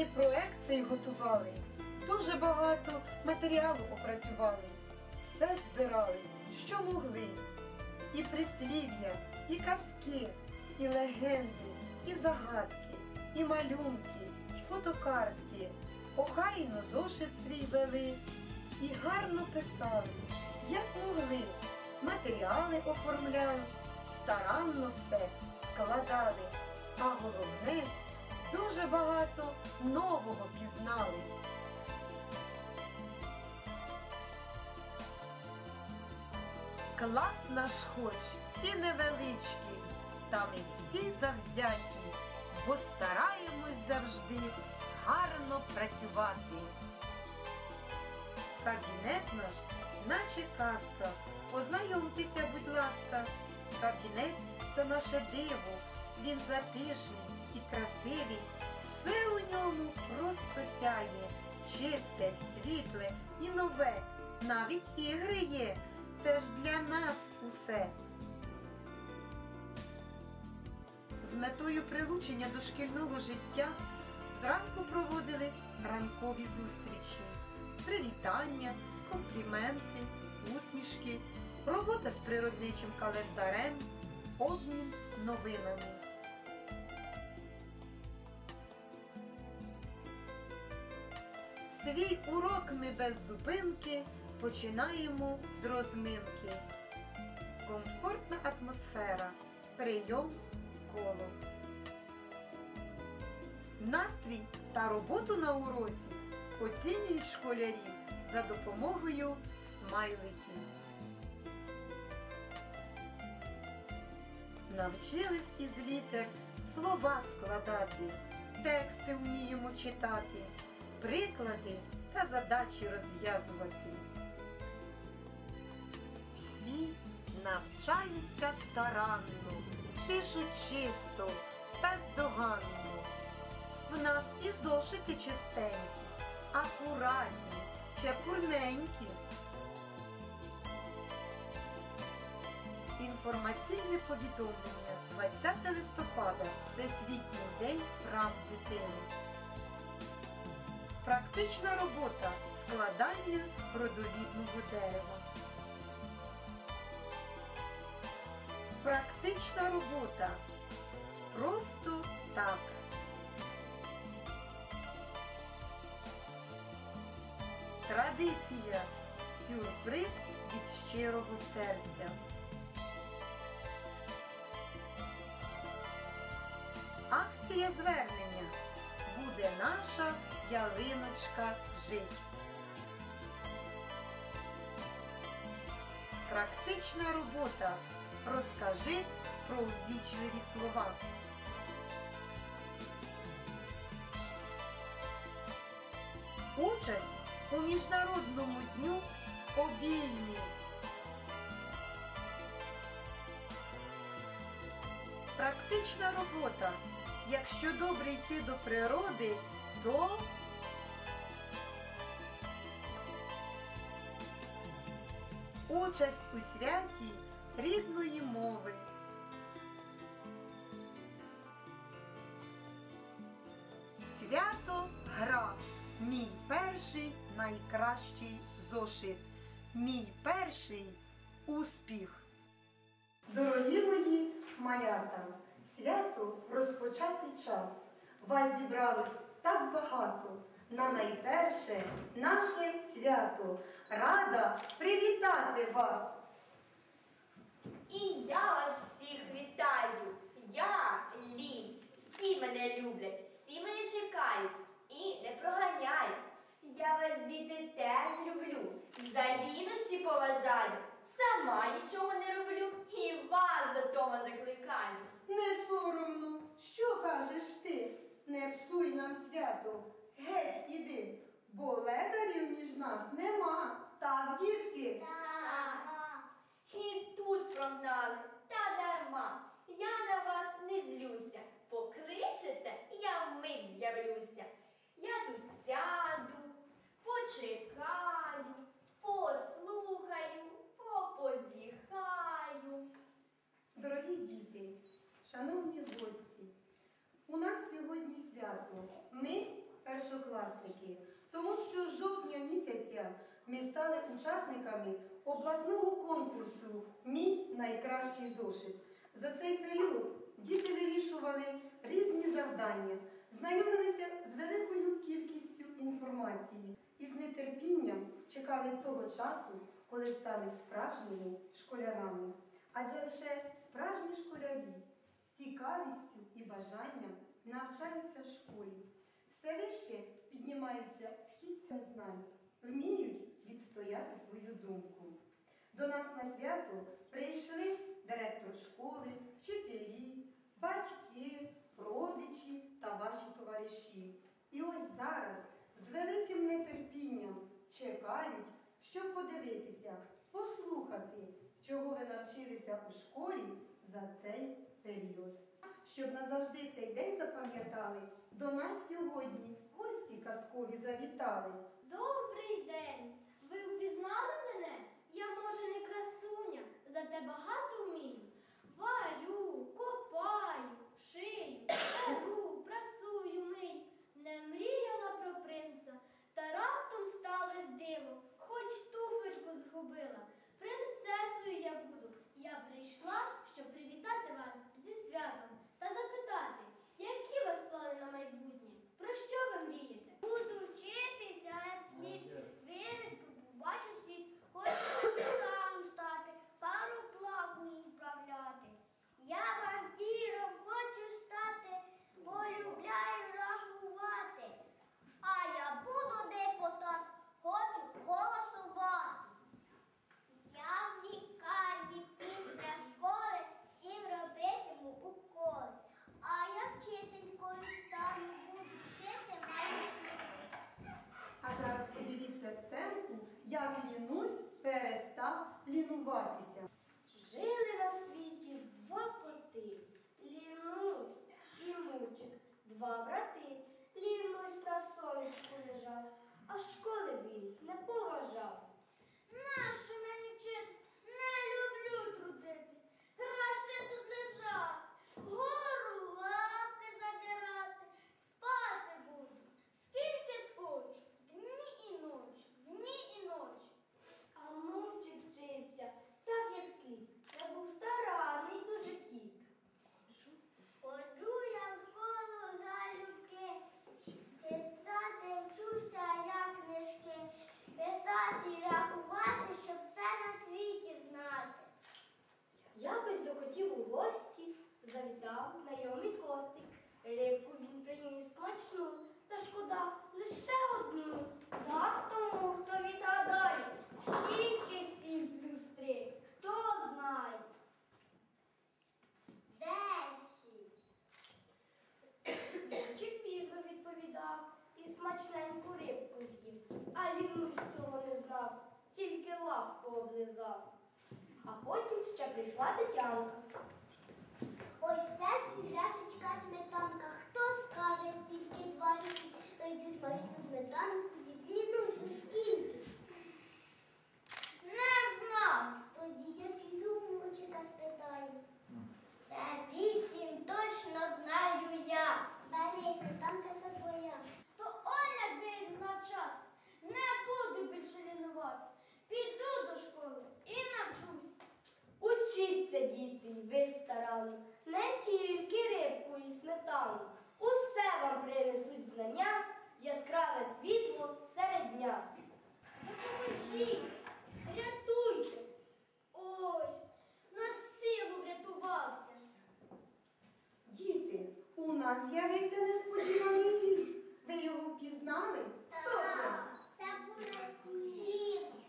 Ми проект цей готували, дуже багато матеріалу опрацювали, все збирали, що могли. І прислів'я, і казки, і легенди, і загадки, і малюнки, і фотокартки. Охайно зошит свій вели і гарно писали, як могли. Матеріали оформляли, старанно все складали, а головне дуже багато нового пізнали. Клас наш хоч і невеличкий, та ми всі завзяті, бо стараємось завжди гарно працювати. Кабінет наш, наче казка, познайомтеся, будь ласка. Кабінет це наше диво, він затишний і красивий, все у ньому просто сяє, чисте, світле і нове, навіть ігри є, це ж для нас усе. З метою прилучення до шкільного життя зранку проводились ранкові зустрічі, привітання, компліменти, усмішки, робота з природничим календарем, обмін новинами. Свій урок ми без зупинки починаємо з розминки. Комфортна атмосфера, прийом коло. Настрій та роботу на уроці оцінюють школярі за допомогою смайликів. Навчились із літер слова складати, тексти вміємо читати, приклади та задачі розв'язувати. Всі навчаються старанно, пишуть чисто, бездоганно. В нас і зошити чистенькі, акуратні, чепурненькі. Інформаційне повідомлення 20 листопада Всесвітній день прав дитини. Практична робота складання родовідного дерева. Практична робота. Просто так. Традиція. Сюрприз від щирого серця. Акція звернення. Буде наша ялиночка жить. Практична робота. Розкажи про ввічливі слова. Участь у Міжнародному дню обіймів. Практична робота. Якщо добре йти до природи, то участь у святі рідної мови. Свято гра. Мій перший найкращий зошит. Мій перший успіх. Дорогі мої малята, свято розпочатий час. Вас зібралось так багато. На найперше наше свято. Рада привітати вас! І я вас всіх вітаю. Я Лі. Всі мене люблять, всі мене чекають і не проганяють. Я вас, діти, теж люблю. За лінощі поважаю. Сама нічого не роблю і вас до того закликаю. Не соромно, що кажеш ти? Не псуй нам свято. Геть іди, бо ледарів між нас нема. Так, дітки? Ага. І тут прогнали, та дарма. Я на вас не злюся. Покличете, я вмить з'явлюся. Я тут сяду, почекаю, послухаю, попозіхаю. Дорогі діти, шановні гості, у нас сьогодні свято. Ми першокласники, тому що з жовтня місяця ми стали учасниками обласного конкурсу Мій найкращий зошит. За цей період діти вирішували різні завдання, знайомилися з великою кількістю інформації і з нетерпінням чекали того часу, коли стануть справжніми школярами. Адже лише справжні школярі з цікавістю і бажанням навчаються в школі. Все вище піднімаються східцями знань, вміють відстояти свою думку. До нас на свято прийшли директор школи, вчителі, батьки, родичі та ваші товариші. І ось зараз з великим нетерпінням чекають, щоб подивитися, послухати, чого ви навчилися у школі за цей період. Щоб назавжди цей день запам'ятали, до нас сьогодні гості казкові завітали. Добрий день! Ви впізнали мене? Я, може, не красуня, зате багато вмію. Варю, копаю, шию, перу, прасую, мию. Не мріяла про принца, та раптом сталось диво, хоч туфельку згубила. Принцесою я буду. Я прийшла, щоб привітати вас зі святом та запитати, які у вас плани на майбутнє? Про що ви мрієте? Буду вчитися, слід виріс, побачу світ, хочу капітаном стати, пароплавом управляти. Я банкіром хочу стати, полюбляю рахувати. А я буду депутат, хочу голосувати. Я в лікарні після школи всім робитиму уколи. А я вчителькою стану, буду вчити малюків. А зараз подивіться сценку, як лінусь перестав лінуватися. Жили на світі два коти, Лінусь і Мурчик, два брати. Лінусь на сонечку лежав, а школи він не поважав. Нащо мені вчитись? Не люблю трудитись. Краще тут лежати, вгору лапки задирати, спати буду. Скільки схочу, дні і ночі, дні і ночі. А Мурчик вчився так, як слід. Це був старанний дуже кіт. Ходжу я в школу залюбки, читати вчуся, як книжки, писати і рахувати, щоб все на світі знати. Якось до котів у гості завітав знайомий костик. Рибку він приніс смачну, та шкода лише одну. Дав тому, хто відгадає, скільки сім плюс три, хто знає. Десять. Мурчик вірно відповідав і смачненьку рибку з'їв. А Лінусь цього не знав, тільки лавку облизав. А потім ще прийшла Тетянка. Ой, сестрі, чашечка сметанка. Хто скаже, стільки два ріки? Той цю смачну сметанку зіклінуся скільки? Не знав. Тоді я піду мучика спитаю. Це вісім, точно знаю я. Бери, сметанка це твоя. То Оля вийду навчатись. Не буду більше лінуватися. Піду до школи і навчусь. Учіться, діти, ви старанно, не тільки рибку і сметану. Усе вам принесуть знання, яскраве світло серед дня. Допоможіть, рятуйте. Ой, на силу врятувався. Діти, у нас з'явився несподіваний гість. Ви його впізнали? Хто це? Це Буратіно.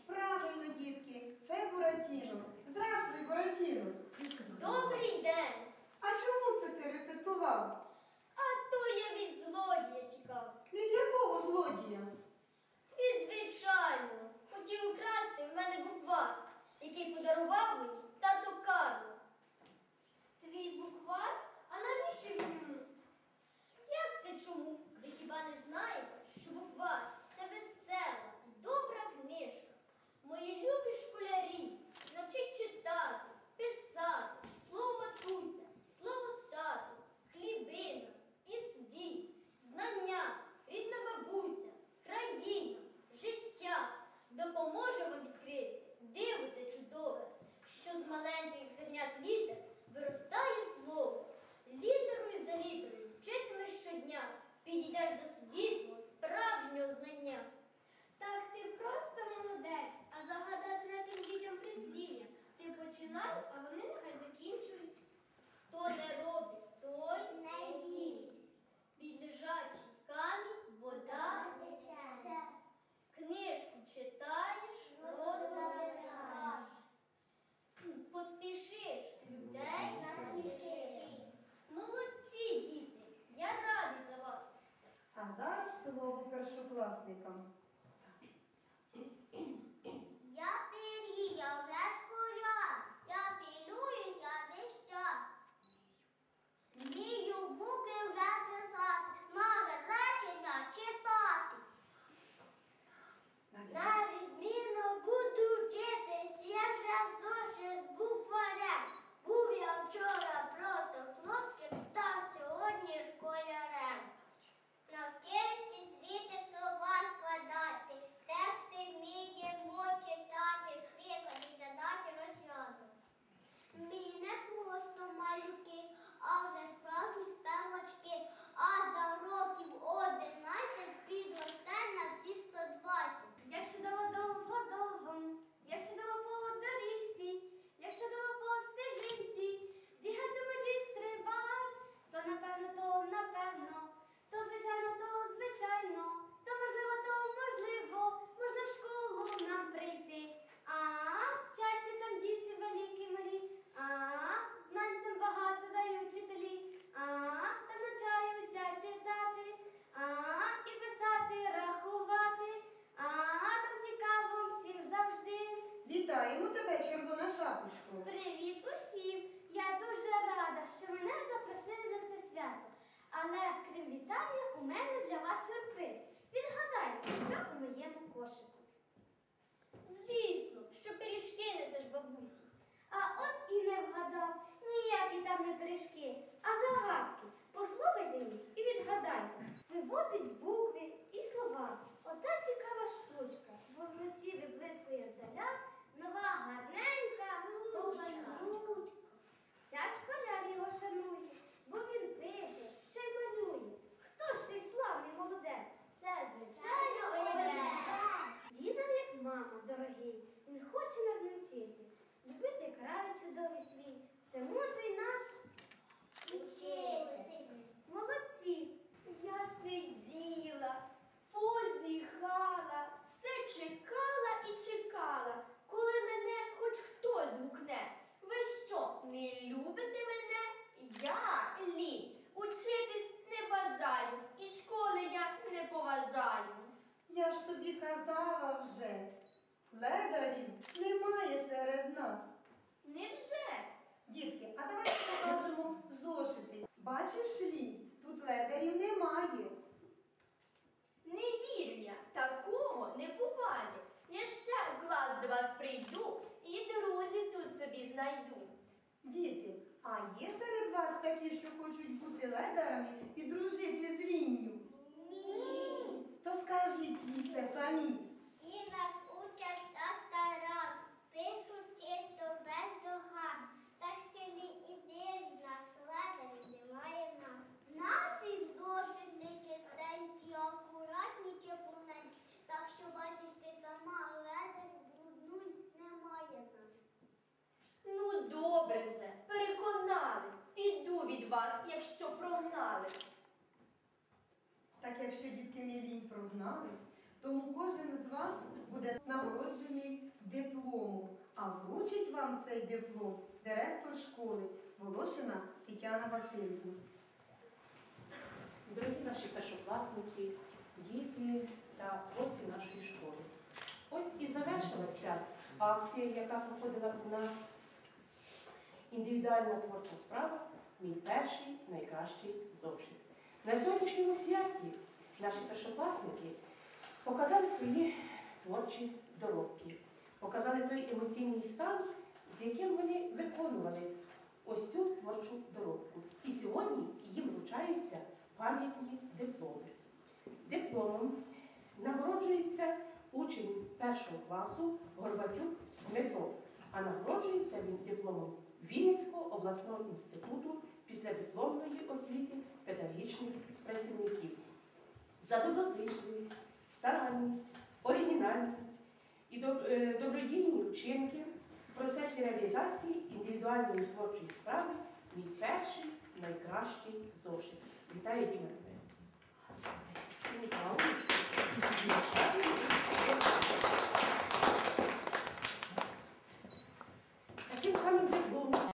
починають, а вони нехай закінчують. Хто не робить, той не їсть. Підлежачий камінь вода тече. Книжку читаєш, розумієш. Поспішиш людей насмішиш. Молодці діти, я радий за вас. А зараз слово першокласникам. Виводить букви і слова. Ота цікава штучка. Бо в руці виблискує здаля нова гарненька ручка. Вся школяр його шанує, бо він пише, ще й малює. Хто ж цей славний молодець? Це звичайно Олег. Він нам як мама, дорогий. Він хоче нас навчити. Любити край чудовий свій. Це мудрий наш учитель. Молодці. Я сиділа, позіхала, все чекала і чекала, коли мене хоч хтось гукне. Ви що, не любите мене? Я лі. Учитись не бажаю, і школи я не поважаю. Я ж тобі казала вже. Ледарів немає серед нас. Невже? Дітки, а давайте покажемо зошити. Бачиш лі, тут ледарів немає. Не вірю я, такого не буває. Я ще у клас до вас прийду і друзів тут собі знайду. Діти, а є серед вас такі, що хочуть бути ледарами і дружити з лінію? Ні. То скажіть їй це самі. Ті нас учаться старан, пишуть чисто без доган. Так ще не іде від нас ледарів немає в нас. Нас із зошити чистенькі, акуратні чепурненькі. Так що бачиш ти сама ледарів брудну немає в нас. Ну, добре вже, переконали. Піду від вас, якщо прогнали. Так якщо дітки лінь тому кожен з вас буде нагороджений дипломом. А вручить вам цей диплом директор школи Волошина Тетяна Васильівна. Дорогі наші першокласники, діти та гості нашої школи. Ось і завершилася акція, яка проходила у нас індивідуальна творча справа Мій перший найкращий зошит. На сьогоднішньому святі наші першокласники показали свої творчі доробки, показали той емоційний стан, з яким вони виконували ось цю творчу доробку. І сьогодні їм вручаються пам'ятні дипломи. Дипломом нагороджується учень першого класу Горбатюк Дмитро, а нагороджується він дипломом Вінницького обласного інституту післядипломної освіти педагогічних працівників за доброзичливість, старанність, оригінальність і е, добродійні вчинки в процесі реалізації індивідуальної творчої справи мій перший найкращий зошит. Вітаю Діма тебе.